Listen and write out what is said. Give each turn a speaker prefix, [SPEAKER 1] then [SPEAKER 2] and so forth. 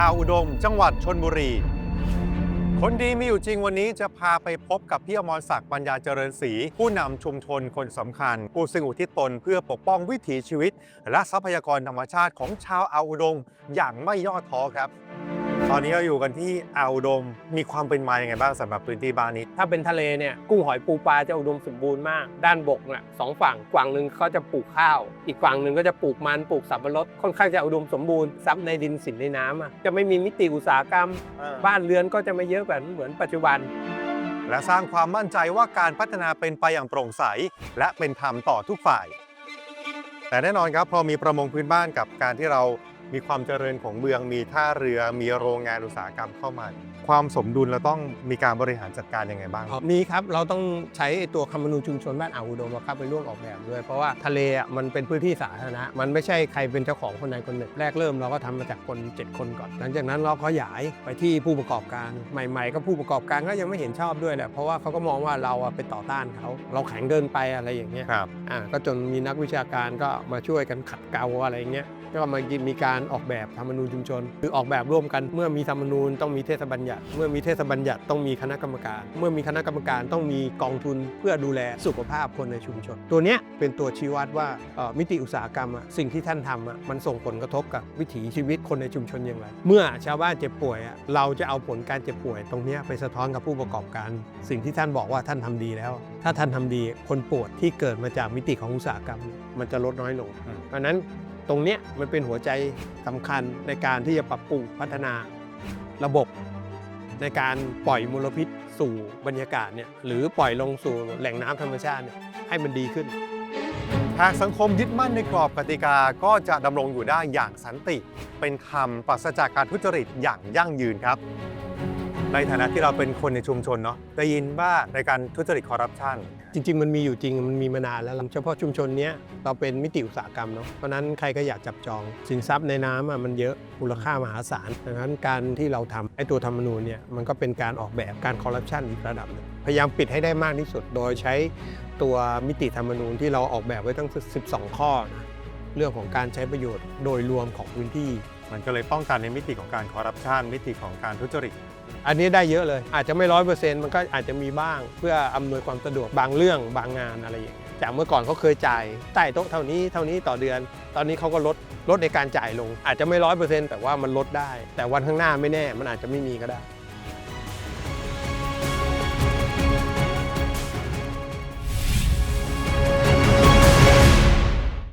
[SPEAKER 1] อ่าวอุดม จังหวัดชนบุรี คนดีมีอยู่จริงวันนี้จะพาไปพบกับพี่อมรศักดิ์ปัญญาเจริญศรีผู้นำชุมชนคนสำคัญ ผู้ซึ่งอุทิศตนเพื่อปกป้องวิถีชีวิต และทรัพยากรธรรมชาติของชาวอ่าวอุดม อย่างไม่ย่อท้อครับ ตอนนี้เราอยู่กันที่อ่าวอุดมมีความเป็นมาอย่างไงบ้างสำหรับพื้นที่บ้านนี้
[SPEAKER 2] ถ้าเป็นทะเลเนี่ยกุ้งหอยปูปลาจะอุดมสมบูรณ์มาก ด้านบกเนี่ยสองฝั่งฝั่งหนึ่งเขาจะปลูกข้าว อีกฝั่งหนึ่งก็จะปลูกมันปลูกสับปะรดค่อนข้างจะอุดมสมบูรณ์ซับในดินสินในน้ำอะจะไม่มีมิติอุตสาหกรรม บ้านเรือนก็จะไม่เยอะแบบเหมือนปัจจุบัน
[SPEAKER 1] และสร้างความมั่นใจว่าการพัฒนาเป็นไปอย่างโปร่งใส และเป็นธรรมต่อทุกฝ่าย แต่แน่นอนครับพอมีประมงพื้นบ้านกับการที่เรา มีความเจริญของเมือง มีท่าเรือ มีโรงงานอุตสาหกรรมเข้ามา ความสมดุลเราต้องมีการบริหารจัดการยังไงบ้าง
[SPEAKER 2] มีครับ เราต้องใช้ไอ้ตัวคำมนูญชุมชนบ้านอ่าวอุดมอะครับไปร่วมออกแบบด้วย เพราะว่าทะเลอะมันเป็นพื้นที่สาธารณะ มันไม่ใช่ใครเป็นเจ้าของคนใดคนหนึ่ง แรกเริ่มเราก็ทำมาจากคน 7 คนก่อน หลังจากนั้นเราขยายไปที่ผู้ประกอบการ ใหม่ ๆ ก็ผู้ประกอบการก็ยังไม่เห็นชอบด้วยแหละ เพราะว่าเขาก็มองว่าเราอะไปต่อต้านเขา เราแข็งเกินไปอะไรอย่างเงี้ย
[SPEAKER 1] ครับ
[SPEAKER 2] อ่า ก็จนมีนักวิชาการก็มาช่วยกันขัดเกลาอะไรอย่างเงี้ย ก็มามีการออกแบบธรรมนูญชุมชน คือออกแบบร่วมกัน เมื่อมีธรรมนูญต้องมีเทศบัญญัติ เมื่อมีเทศบัญญัติต้องมีคณะกรรมการ เมื่อมีคณะกรรมการต้องมีกองทุนเพื่อดูแลสุขภาพคนในชุมชน ตัวเนี้ยเป็นตัวชี้วัดว่าเอ่อมิติอุตสาหกรรมอะสิ่งที่ท่านทำอะมันส่งผลกระทบกับวิถีชีวิตคนในชุมชนอย่างไร เมื่อชาวบ้านเจ็บป่วยอะเราจะเอาผลการเจ็บป่วย ตรงเนี้ยไปสะท้อนกับผู้ประกอบการ สิ่งที่ท่านบอกว่าท่านทำดีแล้ว ถ้าท่านทำดีคนปวดที่เกิดมาจากมิติของอุตสาหกรรม มันจะลดน้อยลง
[SPEAKER 1] อืม
[SPEAKER 2] เพราะฉะนั้น ตรงเนี้ยมันเป็นหัวใจสำคัญในการที่จะปรับปรุงพัฒนาระบบ ในการปล่อยมลพิษสู่บรรยากาศเนี่ยหรือปล่อยลงสู่แหล่งน้ำธรรมชาติเนี่ยให้มันดีขึ้น
[SPEAKER 1] หากสังคมยึดมั่นในกรอบกติกาก็จะดำรงอยู่ได้อย่างสันติ เป็นธรรมปราศจากการทุจริตอย่างยั่งยืนครับ ในฐานะที่เราเป็นคนในชุมชนเนาะได้ยินว่าในการทุจริตคอร์รัปชัน
[SPEAKER 2] จริง ๆ มันมีอยู่จริงมันมีมานานแล้วเฉพาะชุมชนเนี้ยเราเป็นมิติอุตสาหกรรมเนาะเพราะฉะนั้นใครก็อยากจับจอง สินทรัพย์ในน้ำอะมันเยอะมูลค่ามหาศาลดังนั้นการที่เราทำไอ้ตัวธรรมนูญเนี่ยมันก็เป็นการออกแบบการคอร์รัปชันอีกระดับหนึงพยายามปิดให้ได้มากที่สุด โดยใช้ตัวมิติธรรมนูญที่เราออกแบบไว้ตั้ง 12 ข้อนะเรื่องของการใช้ประโยชน์โดยรวมของพื้นที่
[SPEAKER 1] มันก็เลยป้องกันในมิติของการคอร์รัปชันมิติของการทุจริต
[SPEAKER 2] อันนี้ได้เยอะเลย อาจจะไม่ร้อยเปอร์เซ็นต์มันก็อาจจะมีบ้าง เพื่ออำนวยความสะดวกบางเรื่องบางงานอะไรอย่างเงี้ยจากเมื่อก่อนเขาเคยจ่ายใต้โต๊ะเท่านี้เท่านี้ต่อเดือน ตอนนี้เขาก็ลดลดในการจ่ายลง อาจจะไม่ร้อยเปอร์เซ็นต์แต่ว่ามันลดได้ แต่วันข้างหน้าไม่แน่ มันอาจจะไม่มีก็ได้